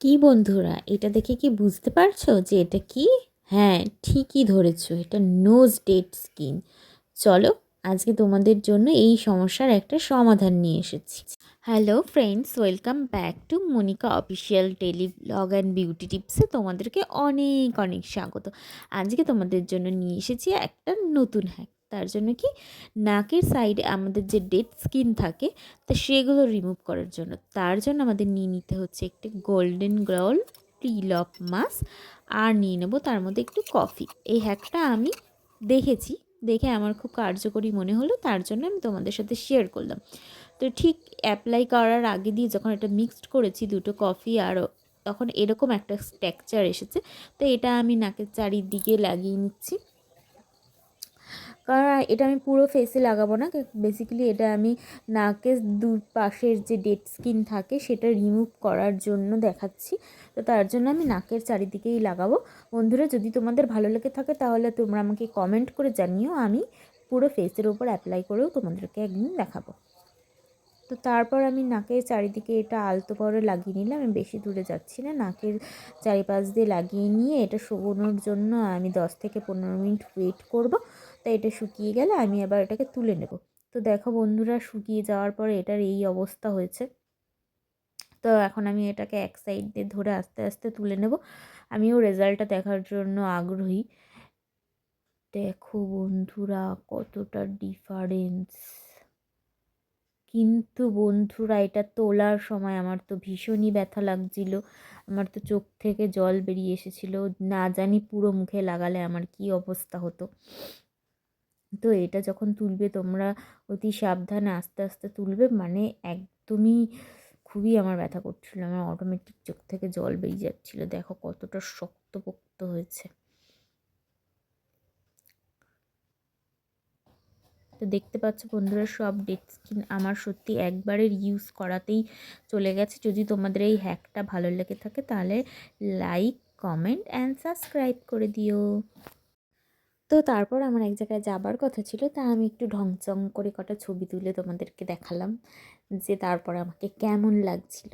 কি বন্ধুরা? এটা দেখে কি বুঝতে পারছ যে এটা কি? হ্যাঁ ঠিকই ধরেছো। এটা নোজ ডেড স্কিন চলো, আজকে তোমাদের জন্য এই সমস্যার একটা সমাধান নিয়ে এসেছি। Hello friends welcome back to Monika official daily blog and beauty টিপসে তোমাদেরকে অনেক অনেক স্বাগত। আজকে তোমাদের জন্য নিয়ে এসেছি একটা নতুন হ্যাক তার জন্য কি? নাকের সাইডে আমাদের যে ডেড স্কিন থাকে, তা সেগুলো রিমুভ করার জন্য। তার জন্য আমাদের নিয়ে নিতে হচ্ছে একটি গোল্ডেন গ্রল টিল অফ মাস আর নিয়ে নেব তার মধ্যে একটু কফি এই হ্যাকটা আমি দেখেছি, দেখে আমার খুব কার্যকরী মনে হলো, তার জন্য আমি তোমাদের সাথে শেয়ার করলাম। তো ঠিক অ্যাপ্লাই করার আগে দিয়ে যখন এটা মিক্সড করেছি দুটো কফি আর তখন এরকম একটা স্ট্রাকচার এসেছে। তো এটা আমি নাকের চারিদিকে লাগিয়ে নিচ্ছি। কারণ এটা আমি পুরো ফেসে লাগাবো না বেসিক্যালি এটা আমি নাকের দু পাশের যে ডেড স্কিন থাকে সেটা রিমুভ করার জন্য দেখাচ্ছি। তো তার জন্য আমি নাকের চারিদিকেই লাগাবো। বন্ধুরা, যদি তোমাদের ভালো লেগে থাকে তাহলে তোমরা আমাকে কমেন্ট করে জানিও, আমি পুরো ফেসের ওপর অ্যাপ্লাই করেও তোমাদেরকে একদিন দেখাবো। তো তারপর আমি নাকের চারিদিকে এটা আলতো করে লাগিয়ে নিলাম। আমি বেশি দূরে যাচ্ছি না। নাকের চারিপাশ দিয়ে লাগিয়ে নিয়ে এটা শুকোনোর জন্য আমি দশ থেকে পনেরো মিনিট ওয়েট করব। তো এটা শুকিয়ে গেলে আমি আবার এটাকে তুলে নেব। তো দেখো বন্ধুরা, শুকিয়ে যাওয়ার পরে এটার এই অবস্থা হয়েছে। তো এখন আমি এটাকে এক সাইড দিয়ে ধরে আস্তে আস্তে তুলে নেব। আমিও রেজাল্টটা দেখার জন্য আগ্রহী। দেখো বন্ধুরা, কতটা ডিফারেন্স কিন্তু বন্ধুরা, এটা তোলার সময় আমার তো ভীষণই ব্যথা লাগছিল। আমার তো চোখ থেকে জল বেরিয়ে এসেছিল। না জানি পুরো মুখে লাগালে আমার কি অবস্থা হতো। তো এটা যখন তুলবে, তোমরা অতি সাবধানে আস্তে আস্তে তুলবে। মানে একদমই খুবই আমার ব্যথা করছিল। আমার অটোমেটিক চোখ থেকে জল বেরিয়ে যাচ্ছিল। দেখো কতটা শক্তপোক্ত হয়েছে। তো দেখতে পাচ্ছ বন্ধুরা, সব ডেড স্কিন আমার সত্যি একবারের ইউজ করাতেই চলে গেছে। যদি তোমাদের এই হ্যাকটা ভালো লেগে থাকে তাহলে লাইক কমেন্ট অ্যান্ড সাবস্ক্রাইব করে দিও। তো তারপর আমার এক জায়গায় যাবার কথা ছিল, তা আমি একটু ঢংচং করে কটা ছবি তুলে তোমাদেরকে দেখালাম যে তারপর আমাকে কেমন লাগছিল।